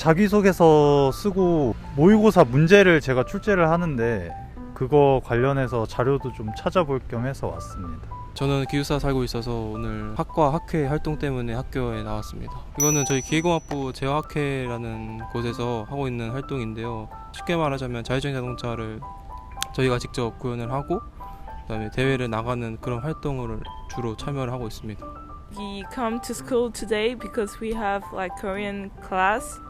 자기소개서 쓰고 모의고사 문제를 제가 출제를 하는데 그거 관련해서 자료도 좀 찾아볼 겸 해서 왔습니다. 저는 기숙사 살고 있어서 오늘 학과 학회 활동 때문에 학교에 나왔습니다. 이거는 저희 기계공학부 제어학회라는 곳에서 하고 있는 활동인데요. 쉽게 말하자면 자율주행 자동차를 저희가 직접 구현을 하고 그다음에 대회를 나가는 그런 활동을 주로 참여를 하고 있습니다. We come to school today because we have like Korean class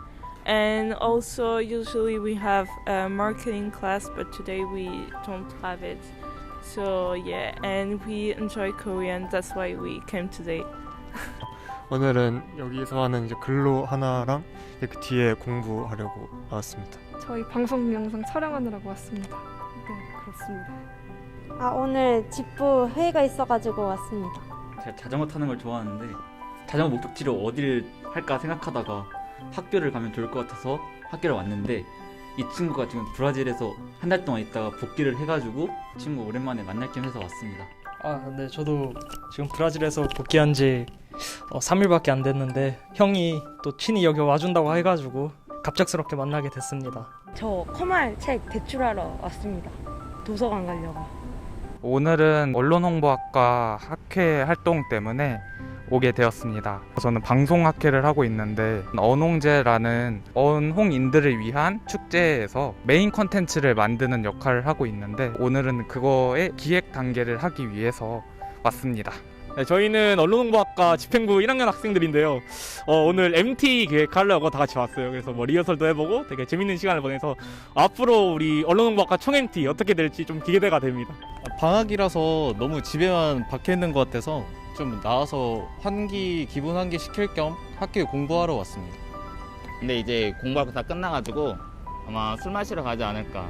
and also usually we have a marketing class but today we don't have it. So yeah, and we enjoy Korean. That's why we came today. 오늘은 여기서 하는 이제 근로 하나랑 이제 그 뒤에 공부하려고 나왔습니다. 저희 방송 영상 촬영하느라고 왔습니다. 네, 그렇습니다. 아, 오늘 집부 회의가 있어가지고 왔습니다. 제가 자전거 타는 걸 좋아하는데 자전거 목적지를 어디를 할까 생각하다가 학교를 가면 좋을 것 같아서 학교를 왔는데 이 친구가 지금 브라질에서 한 달 동안 있다가 복귀를 해가지고 친구 오랜만에 만날 겸 해서 왔습니다. 아, 네, 저도 지금 브라질에서 복귀한 지 어, 3일밖에 안 됐는데 형이 또 친히 여기 와준다고 해가지고 갑작스럽게 만나게 됐습니다. 저 커말 책 대출하러 왔습니다. 도서관 가려고. 오늘은 언론홍보학과 학회 활동 때문에 오게 되었습니다. 저는 방송학회를 하고 있는데 언홍제라는 언홍인들을 위한 축제에서 메인 컨텐츠를 만드는 역할을 하고 있는데 오늘은 그거의 기획 단계를 하기 위해서 왔습니다. 네, 저희는 언론홍보학과 집행부 1학년 학생들인데요. 어, 오늘 MT 기획하려고 다 같이 왔어요. 그래서 뭐 리허설도 해보고 되게 재밌는 시간을 보내서 앞으로 우리 언론홍보학과 총 MT 어떻게 될지 좀 기대가 됩니다. 방학이라서 너무 집에만 박혀 있는 것 같아서 좀 나와서 환기 기분 환기 시킬 겸 학교에 공부하러 왔습니다. 근데 이제 공부가 다 끝나가지고 아마 술 마시러 가지 않을까.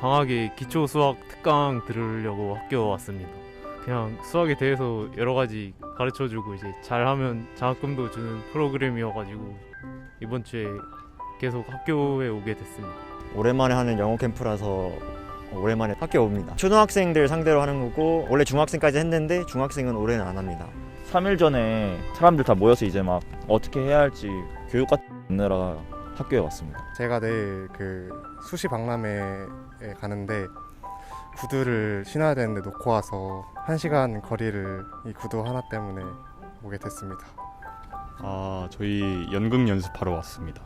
방학에 기초 수학 특강 들으려고 학교 왔습니다. 그냥 수학에 대해서 여러 가지 가르쳐 주고 이제 잘하면 장학금도 주는 프로그램이어가지고 이번 주에 계속 학교에 오게 됐습니다. 오랜만에 하는 영어 캠프라서 오랜만에 학교 옵니다. 초등학생들 상대로 하는 거고 원래 중학생까지 했는데 중학생은 올해는 안 합니다. 3일 전에 사람들 다 모여서 이제 막 어떻게 해야 할지 교육 같은 거 듣느라 학교에 왔습니다. 제가 내일 그 수시 박람회에 가는데 구두를 신어야 되는데 놓고 와서 1시간 거리를 이 구두 하나 때문에 오게 됐습니다. 아, 저희 연극 연습하러 왔습니다.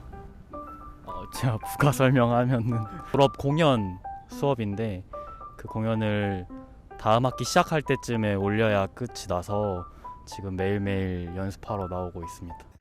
어, 제가 부가 설명하면은 졸업 공연 수업인데 그 공연을 다음 학기 시작할 때쯤에 올려야 끝이 나서 지금 매일매일 연습하러 나오고 있습니다.